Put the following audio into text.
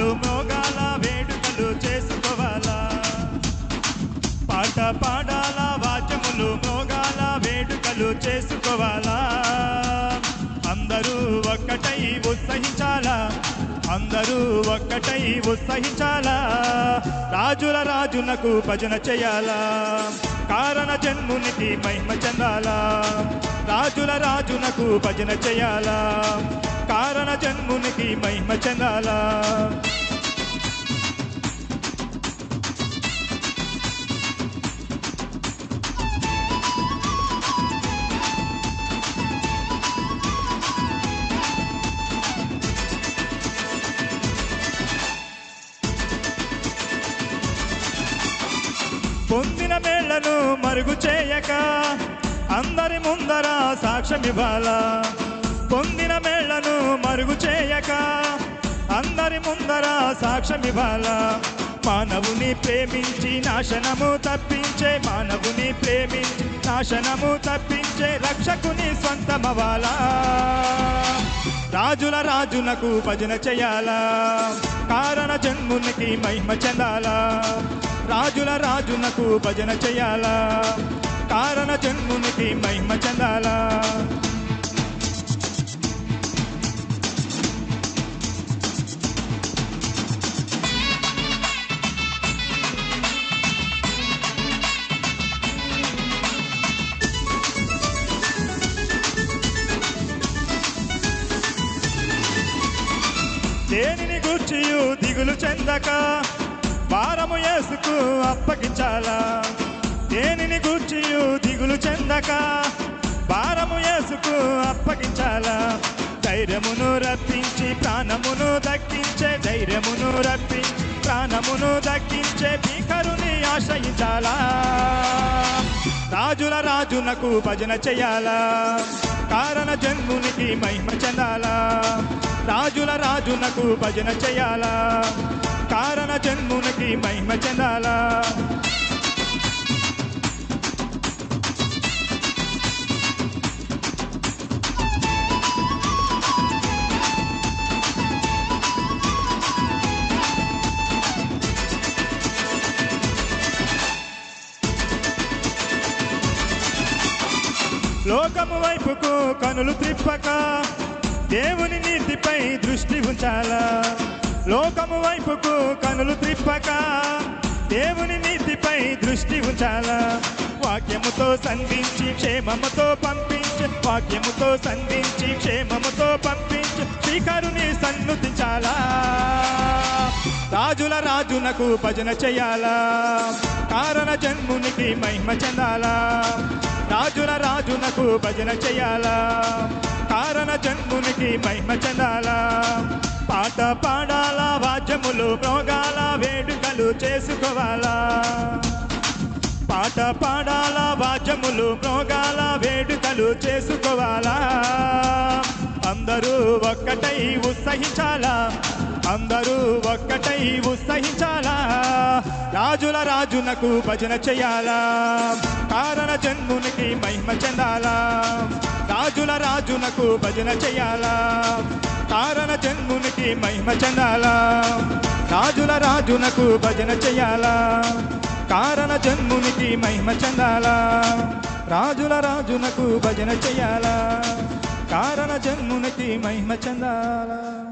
వాద్యములు మోగాల వేడుకలు చేసుకోవాలా. పాట పాడాల వాచములు మోగాల వేడుకలు చేసుకోవాలా. అందరూ ఒక్కటై ఉత్సహించాలా. అందరూ ఒక్కటై ఉత్సహించాలా. రాజుల రాజునకు భజన చేయాలా. కారణ జన్మునికి మహిమ చెందాలా. రాజుల రాజునకు భజన చేయాలా. కారణ జన్మునికి మహిమ చెందాలా. పొందిన మేళ్ళను మరుగు చేయక అందరి ముందర సాక్ష్యమివ్వాలా పొందిన మేళ్ళను మరుగు చేయక అందరి ముందర సాక్ష్యమివ్వాలా మానవుని ప్రేమించి నాశనము తప్పించే మానవుని ప్రేమించి నాశనము తప్పించే రక్షకుని సొంతమవాలా రాజుల రాజునకు భజన చేయాలా. కారణ జన్మునికి మహిమ చెందాలా. రాజుల రాజునకు భజన చేయాలా? కారణ జన్మునికి మహిమ చెందాలా? దేనిని గూర్చియు దిగులు చెందక భారము ఏసుకు అప్పగించాలా? దేనిని గూర్చియు దిగులు చెందక? భారము ఏసుకు అప్పగించాలా? ధైర్యమును రప్పించి ప్రాణమును దక్కించే ధైర్యమును రప్పించి ప్రాణమును దక్కించే భీకరుని ఆశ్రయించాలా? రాజుల రాజునకు భజన చేయాలా? కారణ జన్మునికి మహిమ చెందాలా? రాజుల రాజునకు భజన చేయాలా? కారణ జన్మునికి మహిమ చెందాలా. లోకము వైపుకు కనులు త్రిప్పక దేవుని నీతిపై దృష్టి ఉంచాలా. లోకము వైపుకు కనులు త్రిప్పక దేవుని నీతిపై దృష్టి ఉంచాలా? వాక్యముతో సంధించి క్షేమముతో పంపించి. వాక్యముతో సంధించి క్షేమముతో పంపించి. శ్రీకరుని సన్నుతించాలా? రాజుల రాజునకు భజన చేయాలా? కారణ జన్మునికి మహిమ చెందాలా? రాజుల రాజునకు భజన చేయాలా? కారణ జన్మునికి మహిమ చెందాలా? పాట పాడాలా వాద్యములు మ్రోగాల వేడుకలు చేసుకోవాలా. పాట పాడాలా వాద్యములు మోగాల వేడుకలు చేసుకోవాలా. అందరూ ఒక్కటై ఉత్సహించాలా అందరూ ఒక్కటై ఉత్సహించాలా. రాజుల రాజునకు భజన చేయాలా కారణ జన్మునికి మహిమ చెందాలా. రాజుల రాజునకు భజన చేయాలా తారణ జన్మునికి మహిమ చెందాలా? రాజుల రాజునకు భజన చేయాలా? కారణ జన్మునికి మహిమ చెందాలా? రాజుల రాజునకు భజన చేయాలా? కారణ జన్మునికి మహిమ చెందాలా?